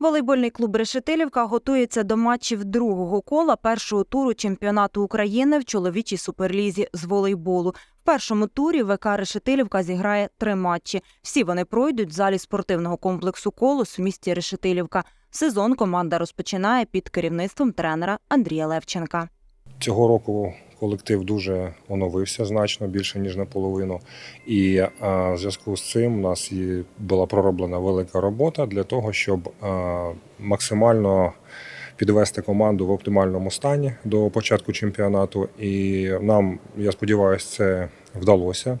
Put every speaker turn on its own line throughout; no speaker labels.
Волейбольний клуб Решетилівка готується до матчів другого кола першого туру чемпіонату України в чоловічій суперлізі з волейболу. В першому турі ВК Решетилівка зіграє три матчі. Всі вони пройдуть в залі спортивного комплексу Колос в місті Решетилівка. Сезон команда розпочинає під керівництвом тренера Андрія Левченка.
Цього року колектив дуже оновився значно більше ніж наполовину. І е, в зв'язку з цим у нас і була пророблена велика робота для того, щоб е, максимально підвести команду в оптимальному стані до початку чемпіонату. І нам, я сподіваюся, це вдалося.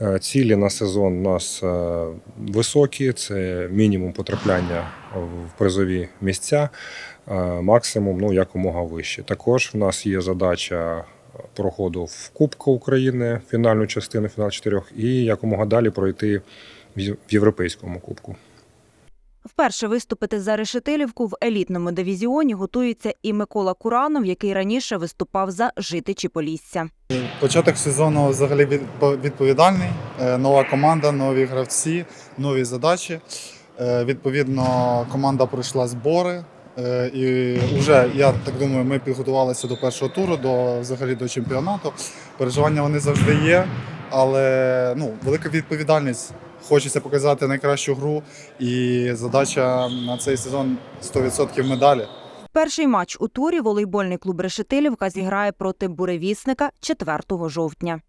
Е, Цілі на сезон у нас е, високі, це мінімум потрапляння в призові місця, е, максимум ну, якомога вище. Також в нас є задача проходу в Кубку України, фінальну частину, фінал чотирьох, і якомога далі пройти в Європейському кубку.
Вперше виступити за Решетилівку в елітному дивізіоні готується і Микола Куранов, який раніше виступав за Житичі Полісся.
Початок сезону взагалі відповідальний. Е, Нова команда, нові гравці, нові задачі. Е, Відповідно, команда пройшла збори. е, І вже, я так думаю, ми підготувалися до першого туру, до взагалі до чемпіонату. Переживання вони завжди є, але ну, велика відповідальність. Хочеться показати найкращу гру, і задача на цей сезон 100% медалі.
Перший матч у турі волейбольний клуб Решетилівка зіграє проти буревісника 4 жовтня.